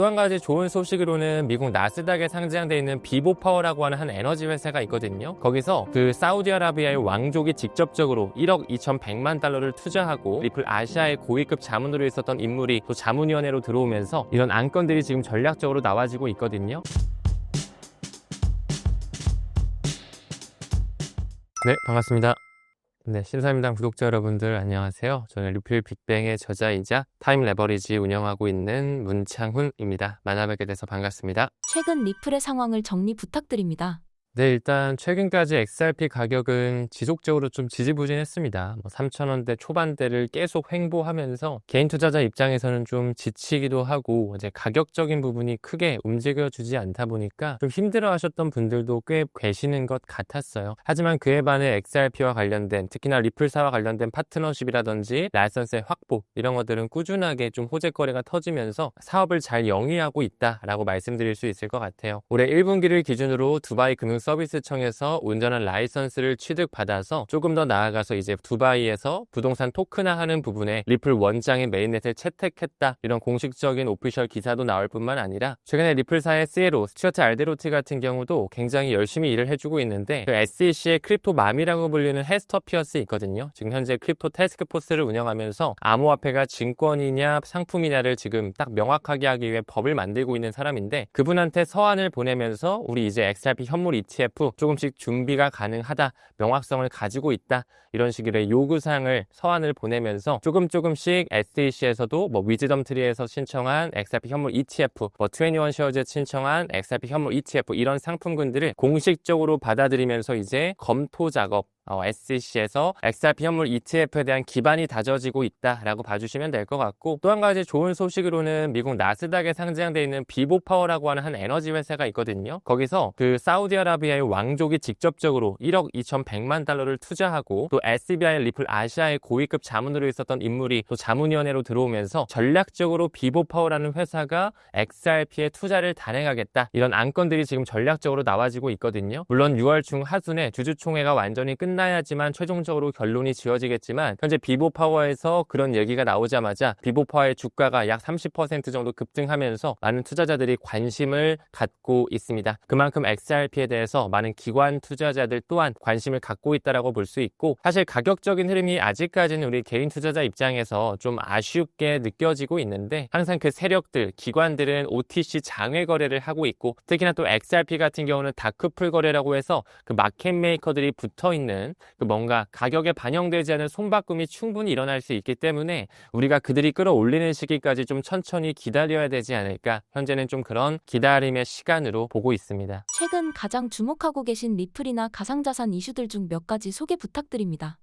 또 한 가지 좋은 소식으로는 미국 나스닥에 상장돼 있는 비보파워라고 하는 한 에너지 회사가 있거든요. 거기서 그 사우디아라비아의 왕족이 직접적으로 1억 2,100만 달러를 투자하고 리플 아시아의 고위급 자문으로 있었던 인물이 또 자문위원회로 들어오면서 이런 안건들이 지금 전략적으로 나와지고 있거든요. 네, 반갑습니다. 네, 신사임당 구독자 여러분들 안녕하세요. 저는 리필 빅뱅의 저자이자 타임 레버리지 운영하고 있는 문창훈입니다. 만나뵙게 돼서 반갑습니다. 최근 리플의 상황을 정리 부탁드립니다. 네, 일단 최근까지 XRP 가격은 지속적으로 좀 지지부진했습니다. 뭐 3,000원대 초반대를 계속 횡보하면서 개인 투자자 입장에서는 좀 지치기도 하고 이제 가격적인 부분이 크게 움직여주지 않다 보니까 좀 힘들어하셨던 분들도 꽤 계시는 것 같았어요. 하지만 그에 반해 XRP와 관련된 특히나 리플사와 관련된 파트너십이라든지 라이선스의 확보 이런 것들은 꾸준하게 좀 호재 거래가 터지면서 사업을 잘 영위하고 있다라고 말씀드릴 수 있을 것 같아요. 올해 1분기를 기준으로 두바이 금융 서비스청에서 운전한 라이선스를 취득받아서 조금 더 나아가서 이제 두바이에서 부동산 토큰화하는 부분에 리플 원장인 메인넷을 채택했다 이런 공식적인 오피셜 기사도 나올 뿐만 아니라 최근에 리플사의 CLO 스튜어트 알데로티 같은 경우도 굉장히 열심히 일을 해주고 있는데 그 SEC의 크립토 맘이라고 불리는 헤스터 피어스 있거든요. 지금 현재 크립토 테스크포스를 운영하면서 암호화폐가 증권이냐 상품이냐를 지금 딱 명확하게 하기 위해 법을 만들고 있는 사람인데 그분한테 서한을 보내면서 우리 이제 XRP 현물 ETF 조금씩 준비가 가능하다, 명확성을 가지고 있다 이런 식의 요구사항을 서한을 보내면서 조금 조금씩 SEC에서도 뭐 위즈덤 트리에서 신청한 XRP 현물 ETF, 뭐 21 쉐어즈에 신청한 XRP 현물 ETF 이런 상품군들을 공식적으로 받아들이면서 이제 검토 작업 어, SEC에서 XRP 현물 ETF에 대한 기반이 다져지고 있다라고 봐주시면 될 것 같고 또 한 가지 좋은 소식으로는 미국 나스닥에 상장돼 있는 비보파워라고 하는 한 에너지 회사가 있거든요. 거기서 그 사우디아라비아의 왕족이 직접적으로 1억 2,100만 달러를 투자하고 또 SBI 리플 아시아의 고위급 자문으로 있었던 인물이 또 자문위원회로 들어오면서 전략적으로 비보파워라는 회사가 XRP에 투자를 단행하겠다 이런 안건들이 지금 전략적으로 나와지고 있거든요. 물론 6월 중 하순에 주주총회가 완전히 끝 나야지만 최종적으로 결론이 지어지겠지만 현재 비보파워에서 그런 얘기가 나오자마자 비보파워의 주가가 약 30% 정도 급등하면서 많은 투자자들이 관심을 갖고 있습니다. 그만큼 XRP에 대해서 많은 기관 투자자들 또한 관심을 갖고 있다라고 볼 수 있고 사실 가격적인 흐름이 아직까지는 우리 개인 투자자 입장에서 좀 아쉽게 느껴지고 있는데 항상 그 세력들 기관들은 OTC 장외 거래를 하고 있고 특히나 또 XRP 같은 경우는 다크풀 거래라고 해서 그 마켓 메이커들이 붙어 있는 그 뭔가 가격에 반영되지 않은 손바꿈이 충분히 일어날 수 있기 때문에 우리가 그들이 끌어올리는 시기까지 좀 천천히 기다려야 되지 않을까 현재는 좀 그런 기다림의 시간으로 보고 있습니다. 최근 가장 주목하고 계신 리플이나 가상자산 이슈들 중 몇 가지 소개 부탁드립니다.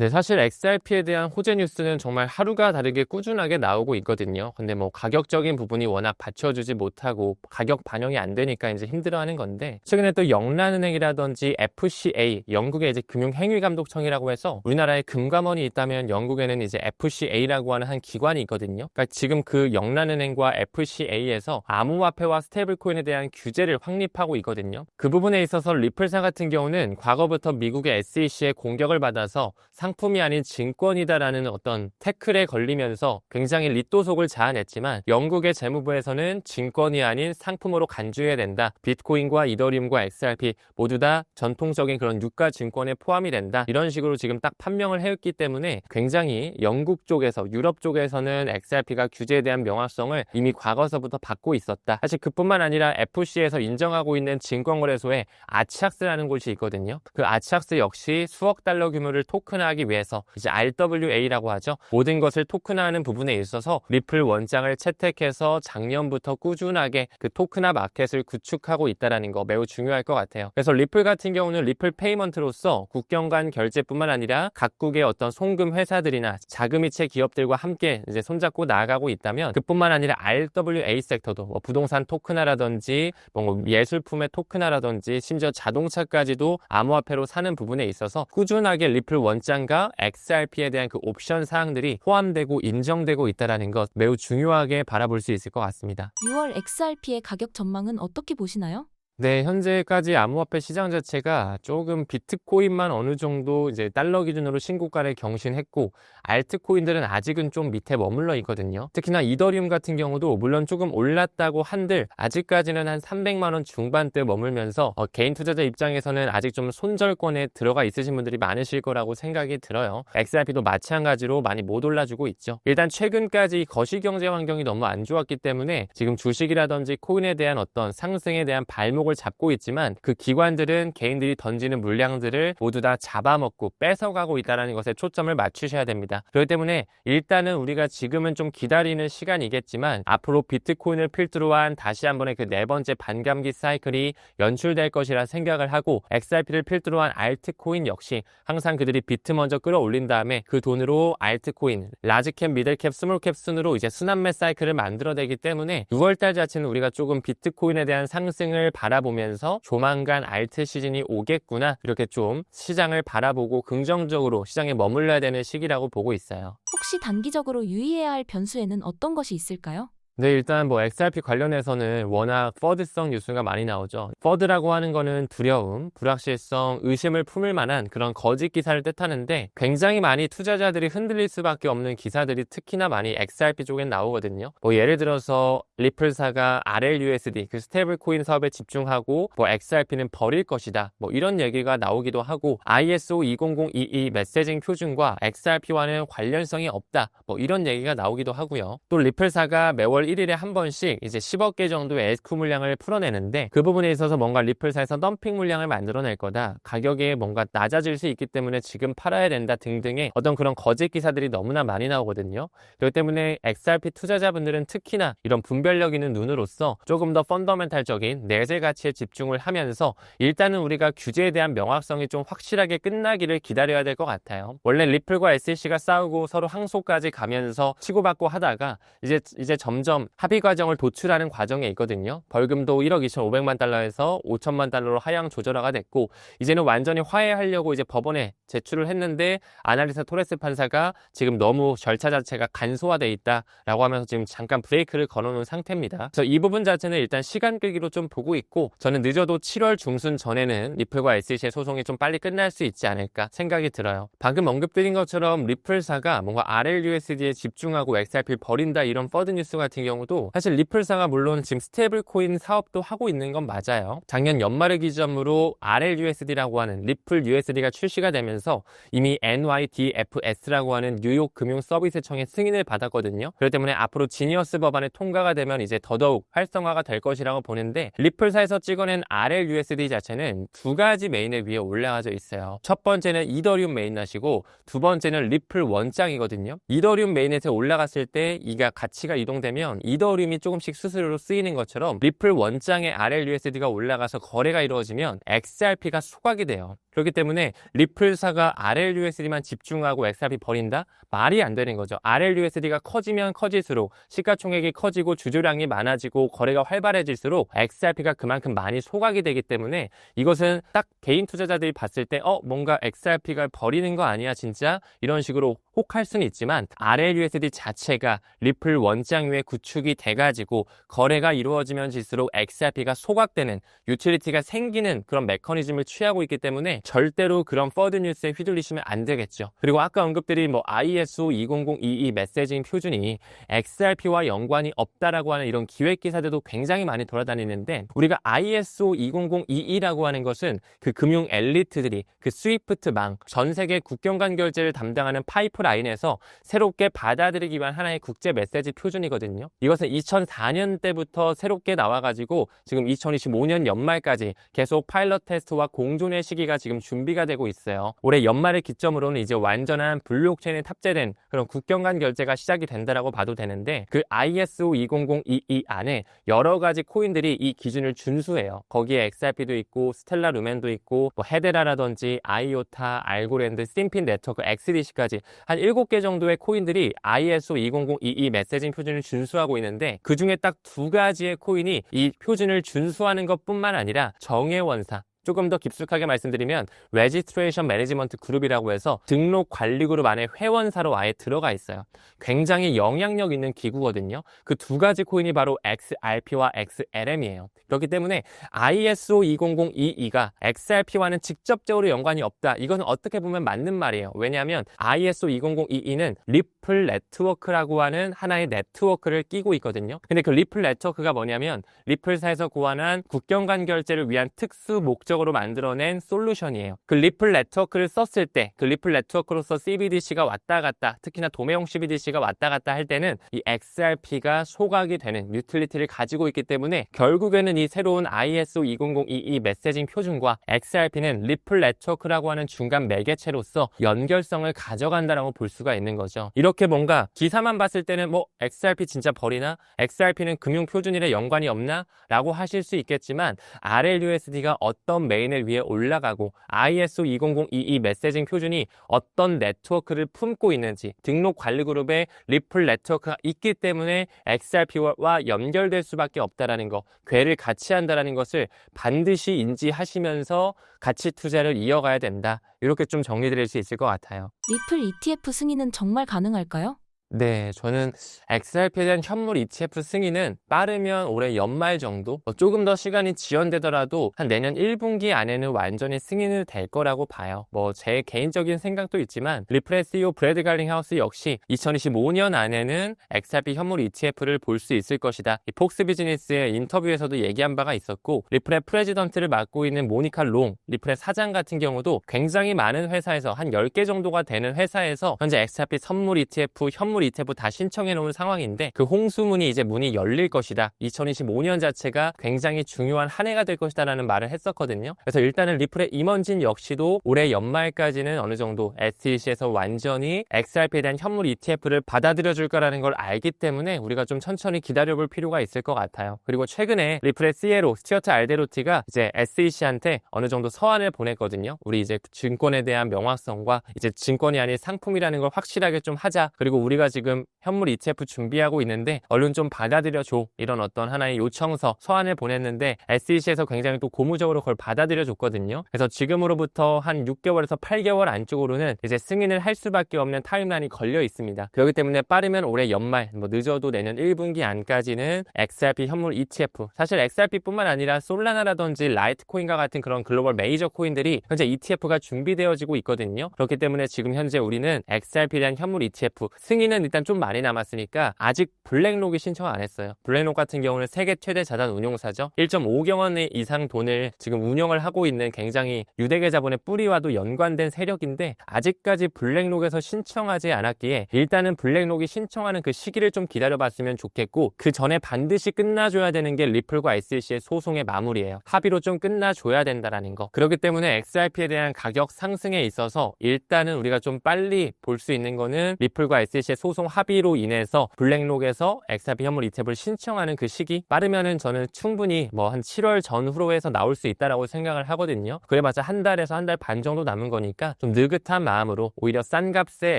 네, 사실 XRP에 대한 호재 뉴스는 정말 하루가 다르게 꾸준하게 나오고 있거든요. 근데 뭐 가격적인 부분이 워낙 받쳐주지 못하고 가격 반영이 안 되니까 이제 힘들어하는 건데 최근에 또 영란은행이라든지 FCA 영국의 이제 금융행위감독청이라고 해서 우리나라에 금감원이 있다면 영국에는 이제 FCA라고 하는 한 기관이 있거든요. 그러니까 지금 그 영란은행과 FCA에서 암호화폐와 스테이블코인에 대한 규제를 확립하고 있거든요. 그 부분에 있어서 리플사 같은 경우는 과거부터 미국의 SEC의 공격을 받아서 상 품이 아닌 증권이다라는 어떤 태클에 걸리면서 굉장히 리또속을 자아냈지만 영국의 재무부에서는 증권이 아닌 상품으로 간주해야 된다. 비트코인과 이더리움과 XRP 모두 다 전통적인 그런 유가 증권에 포함이 된다. 이런 식으로 지금 딱 판명을 해왔기 때문에 굉장히 영국 쪽에서 유럽 쪽에서는 XRP가 규제에 대한 명확성을 이미 과거서부터 받고 있었다. 사실 그뿐만 아니라 FC에서 인정하고 있는 증권거래소에 아치악스라는 곳이 있거든요. 그 아치악스 역시 수억 달러 규모를 토큰화 하기 위해서 이제 RWA라고 하죠. 모든 것을 토큰화하는 부분에 있어서 리플 원장을 채택해서 작년부터 꾸준하게 그 토큰화 마켓을 구축하고 있다라는 거 매우 중요할 것 같아요. 그래서 리플 같은 경우는 리플 페이먼트로서 국경 간 결제뿐만 아니라 각국의 어떤 송금 회사들이나 자금이체 기업들과 함께 이제 손잡고 나아가고 있다면 그뿐만 아니라 RWA 섹터도 뭐 부동산 토큰화라든지 뭐 예술품의 토큰화라든지 심지어 자동차까지도 암호화폐로 사는 부분에 있어서 꾸준하게 리플 원장 과 XRP에 대한 그 옵션 사항들이 포함되고 인정되고 있다라는 것 매우 중요하게 바라볼 수 있을 것 같습니다. 6월 XRP의 가격 전망은 어떻게 보시나요? 네, 현재까지 암호화폐 시장 자체가 조금 비트코인만 어느 정도 이제 달러 기준으로 신고가를 경신했고, 알트코인들은 아직은 좀 밑에 머물러 있거든요. 특히나 이더리움 같은 경우도 물론 조금 올랐다고 한들, 아직까지는 한 300만 원 중반대 머물면서, 어, 개인 투자자 입장에서는 아직 좀 손절권에 들어가 있으신 분들이 많으실 거라고 생각이 들어요. XRP도 마찬가지로 많이 못 올라주고 있죠. 일단 최근까지 거시 경제 환경이 너무 안 좋았기 때문에 지금 주식이라든지 코인에 대한 어떤 상승에 대한 발목 을 잡고 있지만 그 기관들은 개인들이 던지는 물량들을 모두 다 잡아먹고 뺏어가고 있다는 것에 초점을 맞추셔야 됩니다. 그렇기 때문에 일단은 우리가 지금은 좀 기다리는 시간이겠지만 앞으로 비트코인을 필두로 한 다시 한 번의 그 네 번째 반감기 사이클이 연출될 것이라 생각을 하고 XRP를 필두로 한 알트코인 역시 항상 그들이 비트 먼저 끌어올린 다음에 그 돈으로 알트코인, 라지캡, 미들캡, 스몰캡 순으로 이제 순환매 사이클을 만들어내기 때문에 6월달 자체는 우리가 조금 비트코인에 대한 상승을 바라 보면서 조만간 알트 시즌이 오겠구나 이렇게 좀 시장을 바라보고 긍정적으로 시장에 머물러야 되는 시기라고 보고 있어요. 혹시 단기적으로 유의해야 할 변수에는 어떤 것이 있을까요? 네, 일단 뭐 XRP 관련해서는 워낙 퍼드성 뉴스가 많이 나오죠. 퍼드라고 하는 거는 두려움, 불확실성, 의심을 품을 만한 그런 거짓 기사를 뜻하는데 굉장히 많이 투자자들이 흔들릴 수밖에 없는 기사들이 특히나 많이 XRP 쪽엔 나오거든요. 뭐 예를 들어서 리플사가 RLUSD 그 스테이블 코인 사업에 집중하고 뭐 XRP는 버릴 것이다. 뭐 이런 얘기가 나오기도 하고 ISO 20022 메시징 표준과 XRP와는 관련성이 없다. 뭐 이런 얘기가 나오기도 하고요. 또 리플사가 매월 1일에 한 번씩 이제 10억 개 정도의 SQ 물량을 풀어내는데 그 부분에 있어서 뭔가 리플사에서 덤핑 물량을 만들어낼 거다. 가격이 뭔가 낮아질 수 있기 때문에 지금 팔아야 된다 등등의 어떤 그런 거짓 기사들이 너무나 많이 나오거든요. 그렇기 때문에 XRP 투자자분들은 특히나 이런 분별력 있는 눈으로서 조금 더 펀더멘탈적인 내재 가치에 집중을 하면서 일단은 우리가 규제에 대한 명확성이 좀 확실하게 끝나기를 기다려야 될 것 같아요. 원래 리플과 SEC가 싸우고 서로 항소까지 가면서 치고받고 하다가 이제 이제 점점 합의 과정을 도출하는 과정에 있거든요. 벌금도 1억 2,500만 달러에서 5천만 달러로 하향 조절화가 됐고 이제는 완전히 화해하려고 이제 법원에 제출을 했는데 아날리사 토레스 판사가 지금 너무 절차 자체가 간소화돼 있다라고 하면서 지금 잠깐 브레이크를 걸어놓은 상태입니다. 그래서 이 부분 자체는 일단 시간 끌기로 좀 보고 있고 저는 늦어도 7월 중순 전에는 리플과 SEC의 소송이 좀 빨리 끝날 수 있지 않을까 생각이 들어요. 방금 언급드린 것처럼 리플사가 뭔가 RLUSD에 집중하고 XRP를 버린다 이런 퍼드 뉴스 같은 경우도 사실 리플사가 물론 지금 스테이블 코인 사업도 하고 있는 건 맞아요. 작년 연말을 기점으로 RLUSD라고 하는 리플 USD가 출시가 되면서 이미 NYDFS라고 하는 뉴욕 금융 서비스청의 승인을 받았거든요. 그렇기 때문에 앞으로 지니어스 법안의 통과가 되면 이제 더더욱 활성화가 될 것이라고 보는데 리플사에서 찍어낸 RLUSD 자체는 두 가지 메인에 위에 올라가져 있어요. 첫 번째는 이더리움 메인낫이고 두 번째는 리플 원장이거든요. 이더리움 메인넷에 올라갔을 때 이가 가치가 이동되면 이더리움이 조금씩 수수료로 쓰이는 것처럼 리플 원장의 RLUSD가 올라가서 거래가 이루어지면 XRP가 소각이 돼요. 그렇기 때문에 리플사가 RLUSD만 집중하고 XRP 버린다? 말이 안 되는 거죠. RLUSD가 커지면 커질수록 시가총액이 커지고 주조량이 많아지고 거래가 활발해질수록 XRP가 그만큼 많이 소각이 되기 때문에 이것은 딱 개인 투자자들이 봤을 때 어, 뭔가 XRP가 버리는 거 아니야 진짜? 이런 식으로 혹할 수는 있지만 RLUSD 자체가 리플 원장 위에 구 축이 돼가지고 거래가 이루어지면 질수록 XRP가 소각되는 유틸리티가 생기는 그런 메커니즘을 취하고 있기 때문에 절대로 그런 퍼드 뉴스에 휘둘리시면 안 되겠죠. 그리고 아까 언급드린 뭐 ISO 20022 메시징 표준이 XRP와 연관이 없다라고 하는 이런 기획 기사들도 굉장히 많이 돌아다니는데 우리가 ISO 20022라고 하는 것은 그 금융 엘리트들이 그 스위프트망 전 세계 국경 간 결제를 담당하는 파이프라인에서 새롭게 받아들이기 위한 하나의 국제 메시지 표준이거든요. 이것은 2004년 때부터 새롭게 나와가지고 지금 2025년 연말까지 계속 파일럿 테스트와 공존의 시기가 지금 준비가 되고 있어요. 올해 연말을 기점으로는 이제 완전한 블록체인에 탑재된 그런 국경 간 결제가 시작이 된다라고 봐도 되는데 그 ISO 20022 안에 여러 가지 코인들이 이 기준을 준수해요. 거기에 XRP도 있고 스텔라 루멘도 있고 뭐 헤데라라든지 아이오타, 알고랜드, 심핀 네트워크, XDC까지 한 7개 정도의 코인들이 ISO 20022 메시징 표준을 준수하고 있는데 그 중에 딱 두 가지의 코인이 이 표준을 준수하는 것뿐만 아니라 정예원사 조금 더 깊숙하게 말씀드리면 레지스트레이션 매니지먼트 그룹이라고 해서 등록 관리 그룹 안에 회원사로 아예 들어가 있어요. 굉장히 영향력 있는 기구거든요. 그 두 가지 코인이 바로 XRP와 XLM이에요. 그렇기 때문에 ISO 20022가 XRP와는 직접적으로 연관이 없다. 이건 어떻게 보면 맞는 말이에요. 왜냐하면 ISO 20022는 리플 네트워크라고 하는 하나의 네트워크를 끼고 있거든요. 근데 그 리플 네트워크가 뭐냐면 리플사에서 고안한 국경 간 결제를 위한 특수 목적 으로 만들어낸 솔루션이에요. 그 리플 네트워크를 썼을 때 그 리플 네트워크로서 CBDC가 왔다 갔다 특히나 도매형 CBDC가 왔다 갔다 할 때는 이 XRP가 소각이 되는 유틸리티를 가지고 있기 때문에 결국에는 이 새로운 ISO 20022 메시징 표준과 XRP는 리플 네트워크라고 하는 중간 매개체로서 연결성을 가져간다라고 볼 수가 있는 거죠. 이렇게 뭔가 기사만 봤을 때는 뭐 XRP 진짜 버리나? XRP는 금융 표준일에 연관이 없나? 라고 하실 수 있겠지만 RLUSD가 어떤 메인을 위해 올라가고 ISO 20022 메시징 표준이 어떤 네트워크를 품고 있는지 등록 관리 그룹에 리플 네트워크가 있기 때문에 XRP와 연결될 수밖에 없다라는 거, 괴를 같이 한다라는 것을 반드시 인지하시면서 가치 투자를 이어가야 된다. 이렇게 좀 정리드릴 수 있을 것 같아요. 리플 ETF 승인은 정말 가능할까요? 네, 저는 XRP에 대한 현물 ETF 승인은 빠르면 올해 연말 정도, 뭐 조금 더 시간이 지연되더라도 한 내년 1분기 안에는 완전히 승인이 될 거라고 봐요. 뭐 제 개인적인 생각도 있지만 리플의 CEO 브래드 갈링하우스 역시 2025년 안에는 XRP 현물 ETF를 볼 수 있을 것이다. 이 폭스 비즈니스의 인터뷰에서도 얘기한 바가 있었고 리플의 프레지던트를 맡고 있는 모니카 롱, 리플의 사장 같은 경우도 굉장히 많은 회사에서 한 10개 정도가 되는 회사에서 현재 XRP 선물 ETF, 현물 ETF 다 신청해 놓은 상황인데 그 홍수문이 이제 문이 열릴 것이다. 2025년 자체가 굉장히 중요한 한 해가 될 것이다라는 말을 했었거든요. 그래서 일단은 리플의 임원진 역시도 올해 연말까지는 어느 정도 SEC에서 완전히 XRP에 대한 현물 ETF를 받아들여 줄 거라는 걸 알기 때문에 우리가 좀 천천히 기다려 볼 필요가 있을 것 같아요. 그리고 최근에 리플의 CLO 스튜어트 알데로티가 이제 SEC한테 어느 정도 서한을 보냈거든요. 우리 이제 증권에 대한 명확성과 이제 증권이 아닌 상품이라는 걸 확실하게 좀 하자. 그리고 우리가 지금 현물 ETF 준비하고 있는데 얼른 좀 받아들여 줘. 이런 어떤 하나의 요청서 서한을 보냈는데 SEC에서 굉장히 또 고무적으로 그걸 받아들여 줬거든요. 그래서 지금으로부터 한 6개월에서 8개월 안쪽으로는 이제 승인을 할 수밖에 없는 타임라인이 걸려 있습니다. 그렇기 때문에 빠르면 올해 연말, 뭐 늦어도 내년 1분기 안까지는 XRP 현물 ETF. 사실 XRP뿐만 아니라 솔라나라든지 라이트코인과 같은 그런 글로벌 메이저 코인들이 현재 ETF가 준비되어지고 있거든요. 그렇기 때문에 지금 현재 우리는 XRP에 대한 현물 ETF 승인은 일단 좀 많이 남았으니까 아직 블랙록이 신청 안 했어요. 블랙록 같은 경우는 세계 최대 자산 운용사죠. 1.5경 원 이상 돈을 지금 운영을 하고 있는 굉장히 유대계 자본의 뿌리와도 연관된 세력인데 아직까지 블랙록에서 신청하지 않았기에 일단은 블랙록이 신청하는 그 시기를 좀 기다려봤으면 좋겠고 그 전에 반드시 끝나줘야 되는 게 리플과 SEC의 소송의 마무리예요. 합의로 좀 끝나줘야 된다라는 거. 그렇기 때문에 XRP에 대한 가격 상승에 있어서 일단은 우리가 좀 빨리 볼 수 있는 거는 리플과 SEC의 소송 합의로 인해서 블랙록에서 XRP 현물 ETF를 신청하는 그 시기 빠르면은 저는 충분히 뭐 한 7월 전후로 해서 나올 수 있다라고 생각을 하거든요. 그래봤자 한 달에서 한 달 반 정도 남은 거니까 좀 느긋한 마음으로 오히려 싼 값에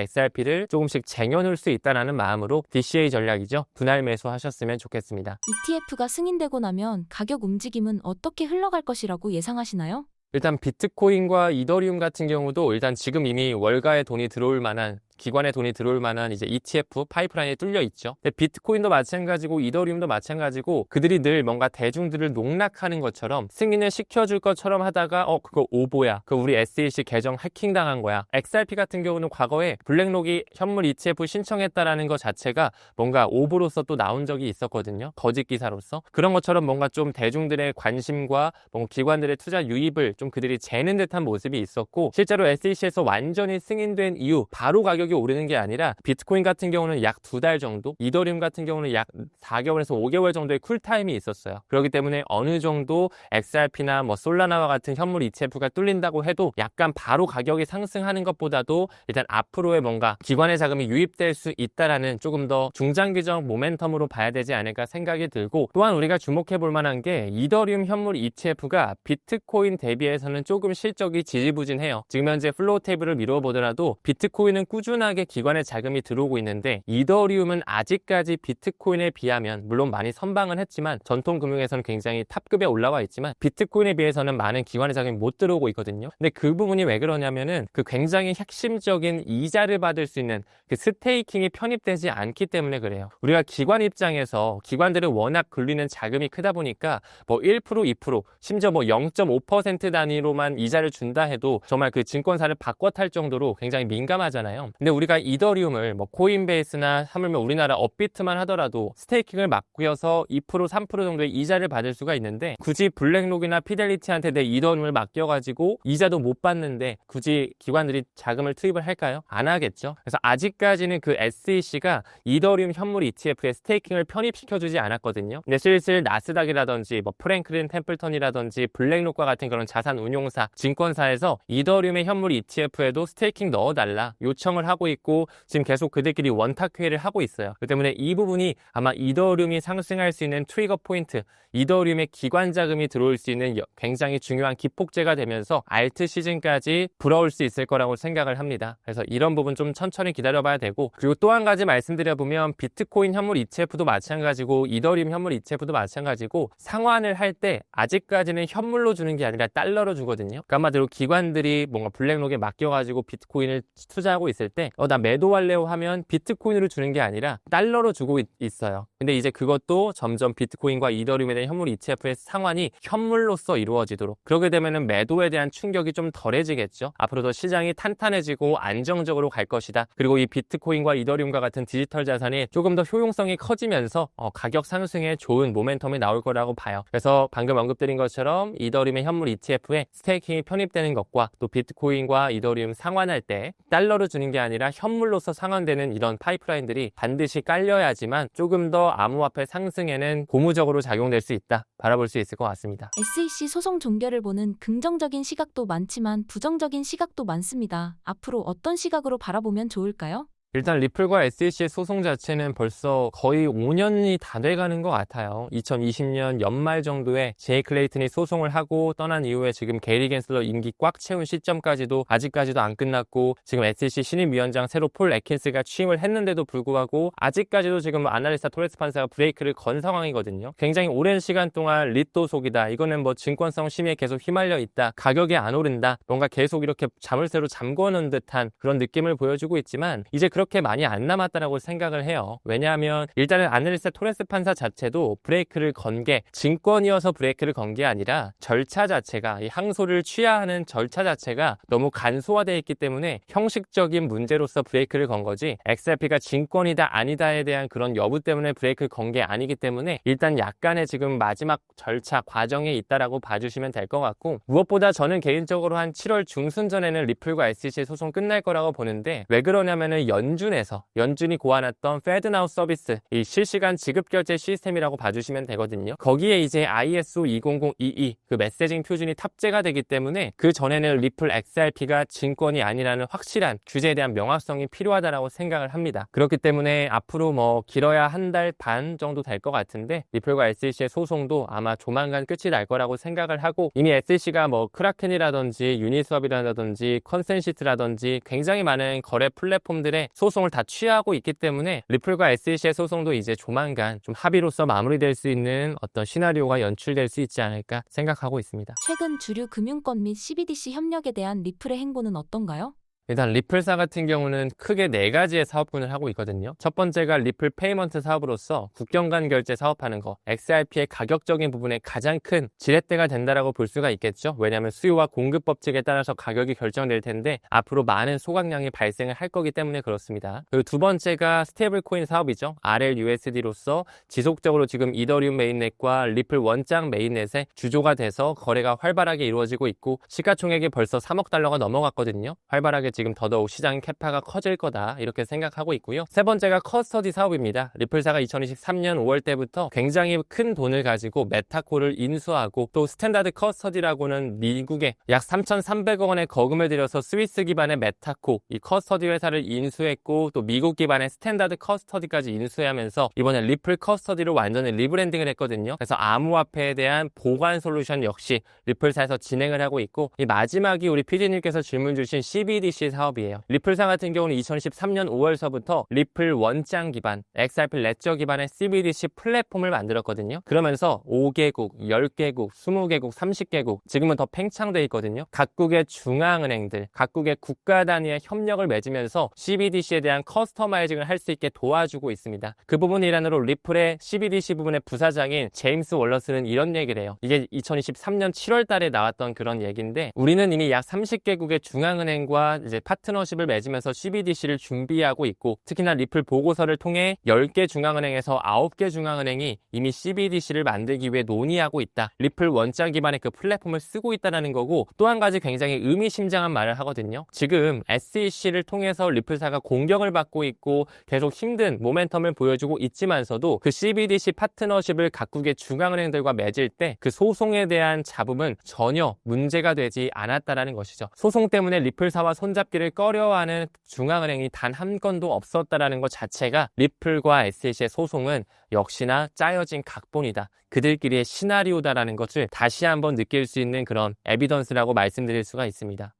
XRP를 조금씩 쟁여놓을 수 있다라는 마음으로 DCA 전략이죠. 분할 매수하셨으면 좋겠습니다. ETF가 승인되고 나면 가격 움직임은 어떻게 흘러갈 것이라고 예상하시나요? 일단 비트코인과 이더리움 같은 경우도 일단 지금 이미 월가의 돈이 들어올 만한 기관의 돈이 들어올 만한 이제 ETF 파이프라인이 뚫려 있죠. 근데 비트코인도 마찬가지고 이더리움도 마찬가지고 그들이 늘 뭔가 대중들을 농락하는 것처럼 승인을 시켜줄 것처럼 하다가 어 그거 오보야. 그 우리 SEC 계정 해킹 당한 거야. XRP 같은 경우는 과거에 블랙록이 현물 ETF 신청했다라는 것 자체가 뭔가 오보로서 또 나온 적이 있었거든요. 거짓 기사로서 그런 것처럼 뭔가 좀 대중들의 관심과 뭔가 기관들의 투자 유입을 좀 그들이 재는 듯한 모습이 있었고 실제로 SEC에서 완전히 승인된 이후 바로 가격 이 오르는 게 아니라 비트코인 같은 경우는 약 두 달 정도, 이더리움 같은 경우는 약 4개월에서 5개월 정도의 쿨타임이 있었어요. 그렇기 때문에 어느 정도 XRP나 뭐 솔라나와 같은 현물 ETF가 뚫린다고 해도 약간 바로 가격이 상승하는 것보다도 일단 앞으로의 뭔가 기관의 자금이 유입될 수 있다라는 조금 더 중장기적 모멘텀으로 봐야 되지 않을까 생각이 들고 또한 우리가 주목해 볼 만한 게 이더리움 현물 ETF가 비트코인 대비해서는 조금 실적이 지지부진해요. 지금 현재 플로우 테이블을 미루어 보더라도 비트코인은 꾸준히 꾸준하게 기관에 자금이 들어오고 있는데 이더리움은 아직까지 비트코인에 비하면 물론 많이 선방은 했지만 전통 금융에서는 굉장히 탑급에 올라와 있지만 비트코인에 비해서는 많은 기관의 자금이 못 들어오고 있거든요. 근데 그 부분이 왜 그러냐면은 그 굉장히 핵심적인 이자를 받을 수 있는 그 스테이킹이 편입되지 않기 때문에 그래요. 우리가 기관 입장에서 기관들은 워낙 굴리는 자금이 크다 보니까 뭐 1%, 2%, 심지어 뭐 0.5% 단위로만 이자를 준다 해도 정말 그 증권사를 바꿔 탈 정도로 굉장히 민감하잖아요. 근데 우리가 이더리움을 뭐 코인베이스나 하물며 우리나라 업비트만 하더라도 스테이킹을 맡겨서 2% 3% 정도의 이자를 받을 수가 있는데 굳이 블랙록이나 피델리티한테 내 이더리움을 맡겨가지고 이자도 못 받는데 굳이 기관들이 자금을 투입을 할까요? 안 하겠죠. 그래서 아직까지는 그 SEC가 이더리움 현물 ETF에 스테이킹을 편입시켜주지 않았거든요. 근데 슬슬 나스닥이라든지 뭐 프랭클린 템플턴이라든지 블랙록과 같은 그런 자산 운용사, 증권사에서 이더리움의 현물 ETF에도 스테이킹 넣어달라 요청을 하고 있고 지금 계속 그들끼리 원탁 회의를 하고 있어요. 그 때문에 이 부분이 아마 이더리움이 상승할 수 있는 트리거 포인트, 이더리움의 기관 자금이 들어올 수 있는 여- 굉장히 중요한 기폭제가 되면서 알트 시즌까지 불어올 수 있을 거라고 생각을 합니다. 그래서 이런 부분 좀 천천히 기다려봐야 되고 그리고 또 한 가지 말씀드려보면 비트코인 현물 ETF도 마찬가지고 이더리움 현물 ETF도 마찬가지고 상환을 할 때 아직까지는 현물로 주는 게 아니라 달러로 주거든요. 그러니까 한마디로 기관들이 뭔가 블랙록에 맡겨가지고 비트코인을 투자하고 있을 때 어, 나 매도할래요 하면 비트코인으로 주는 게 아니라 달러로 주고 있, 있어요. 근데 이제 그것도 점점 비트코인과 이더리움에 대한 현물 ETF의 상환이 현물로서 이루어지도록 그렇게 되면은 매도에 대한 충격이 좀 덜해지겠죠. 앞으로도 시장이 탄탄해지고 안정적으로 갈 것이다. 그리고 이 비트코인과 이더리움과 같은 디지털 자산이 조금 더 효용성이 커지면서 어, 가격 상승에 좋은 모멘텀이 나올 거라고 봐요. 그래서 방금 언급드린 것처럼 이더리움의 현물 ETF에 스테이킹이 편입되는 것과 또 비트코인과 이더리움 상환할 때 달러로 주는 게 아니라 현물로서 상환되는 이런 파이프라인들이 반드시 깔려야지만 조금 더 암호화폐 상승에는 고무적으로 작용될 수 있다. 바라볼 수 있을 것 같습니다. SEC 소송 종결을 보는 긍정적인 시각도 많지만 부정적인 시각도 많습니다. 앞으로 어떤 시각으로 바라보면 좋을까요? 일단 리플과 SEC의 소송 자체는 벌써 거의 5년이 다 돼가는 것 같아요. 2020년 연말 정도에 제이 클레이튼이 소송을 하고 떠난 이후에 지금 게리 겐슬러 임기 꽉 채운 시점까지도 아직까지도 안 끝났고 지금 SEC 신임위원장 새로 폴 애킨스가 취임을 했는데도 불구하고 아직까지도 지금 아날리스타 토레스 판사가 브레이크를 건 상황이거든요. 굉장히 오랜 시간 동안 리또 속이다. 이거는 뭐 증권성 심의에 계속 휘말려 있다. 가격이 안 오른다. 뭔가 계속 이렇게 자물쇠로 잠궈놓은 듯한 그런 느낌을 보여주고 있지만 이제 그 렇게 많이 안 남았다라고 생각을 해요. 왜냐하면 일단은 아날리스타 토레스 판사 자체도 브레이크를 건 게 증권이어서 브레이크를 건 게 아니라 절차 자체가 이 항소를 취하하는 절차 자체가 너무 간소화되어 있기 때문에 형식적인 문제로서 브레이크를 건 거지 XRP가 증권이다 아니다에 대한 그런 여부 때문에 브레이크를 건 게 아니기 때문에 일단 약간의 지금 마지막 절차 과정에 있다라고 봐주시면 될 것 같고 무엇보다 저는 개인적으로 한 7월 중순 전에는 리플과 SEC 소송 끝날 거라고 보는데 왜 그러냐면은 연 준에서 연준이 고안했던 페드나우 서비스 이 실시간 지급 결제 시스템이라고 봐주시면 되거든요. 거기에 이제 ISO 20022 그 메시징 표준이 탑재가 되기 때문에 그 전에는 리플 XRP가 증권이 아니라는 확실한 규제에 대한 명확성이 필요하다라고 생각을 합니다. 그렇기 때문에 앞으로 뭐 길어야 한 달 반 정도 될 것 같은데 리플과 SEC의 소송도 아마 조만간 끝이 날 거라고 생각을 하고 이미 SEC가 뭐 크라켄이라든지 유니스왑이라든지 컨센시트라든지 굉장히 많은 거래 플랫폼들의 소송을 다 취하고 있기 때문에 리플과 SEC의 소송도 이제 조만간 좀 합의로서 마무리될 수 있는 어떤 시나리오가 연출될 수 있지 않을까 생각하고 있습니다. 최근 주류 금융권 및 CBDC 협력에 대한 리플의 행보는 어떤가요? 일단 리플사 같은 경우는 크게 네 가지의 사업군을 하고 있거든요. 첫 번째가 리플 페이먼트 사업으로서 국경 간 결제 사업하는 거. XRP의 가격적인 부분에 가장 큰 지렛대가 된다라고 볼 수가 있겠죠. 왜냐하면 수요와 공급 법칙에 따라서 가격이 결정될 텐데 앞으로 많은 소각량이 발생을 할 거기 때문에 그렇습니다. 그리고 두 번째가 스테이블 코인 사업이죠. RLUSD로서 지속적으로 지금 이더리움 메인넷과 리플 원장 메인넷의 주조가 돼서 거래가 활발하게 이루어지고 있고 시가총액이 벌써 3억 달러가 넘어갔거든요. 활발하게 지금 더더욱 시장 캐파가 커질 거다 이렇게 생각하고 있고요. 세 번째가 커스터디 사업입니다. 리플사가 2023년 5월 때부터 굉장히 큰 돈을 가지고 메타코를 인수하고 또 스탠다드 커스터디라고는 미국에 약 3,300억 원의 거금을 들여서 스위스 기반의 메타코 이 커스터디 회사를 인수했고 또 미국 기반의 스탠다드 커스터디까지 인수하면서 이번에 리플 커스터디로 완전히 리브랜딩을 했거든요. 그래서 암호화폐에 대한 보관 솔루션 역시 리플사에서 진행을 하고 있고 이 마지막이 우리 PD님께서 질문 주신 CBDC 사업이에요. 리플사 같은 경우는 2013년 5월서부터 리플 원장 기반, XRP 레저 기반의 CBDC 플랫폼을 만들었거든요. 그러면서 5개국, 10개국, 20개국, 30개국, 지금은 더 팽창돼 있거든요. 각국의 중앙은행들, 각국의 국가 단위의 협력을 맺으면서 CBDC에 대한 커스터마이징을 할 수 있게 도와주고 있습니다. 그 부분 일환으로 리플의 CBDC 부분의 부사장인 제임스 월러스는 이런 얘기를 해요. 이게 2023년 7월 달에 나왔던 그런 얘기인데 우리는 이미 약 30개국의 중앙은행과 이제 파트너십을 맺으면서 CBDC를 준비하고 있고 특히나 리플 보고서를 통해 10개 중앙은행에서 9개 중앙은행이 이미 CBDC를 만들기 위해 논의하고 있다. 리플 원장 기반의 그 플랫폼을 쓰고 있다는 거고 또 한 가지 굉장히 의미심장한 말을 하거든요. 지금 SEC를 통해서 리플사가 공격을 받고 있고 계속 힘든 모멘텀을 보여주고 있지만서도 그 CBDC 파트너십을 각국의 중앙은행들과 맺을 때 그 소송에 대한 잡음은 전혀 문제가 되지 않았다라는 것이죠. 소송 때문에 리플사와 손잡 기를 꺼려하는 중앙은행이 단 한 건도 없었다라는 것 자체가 리플과 SEC의 소송은 역시나 짜여진 각본이다. 그들끼리의 시나리오다라는 것을 다시 한번 느낄 수 있는 그런 에비던스라고 말씀드릴 수가 있습니다.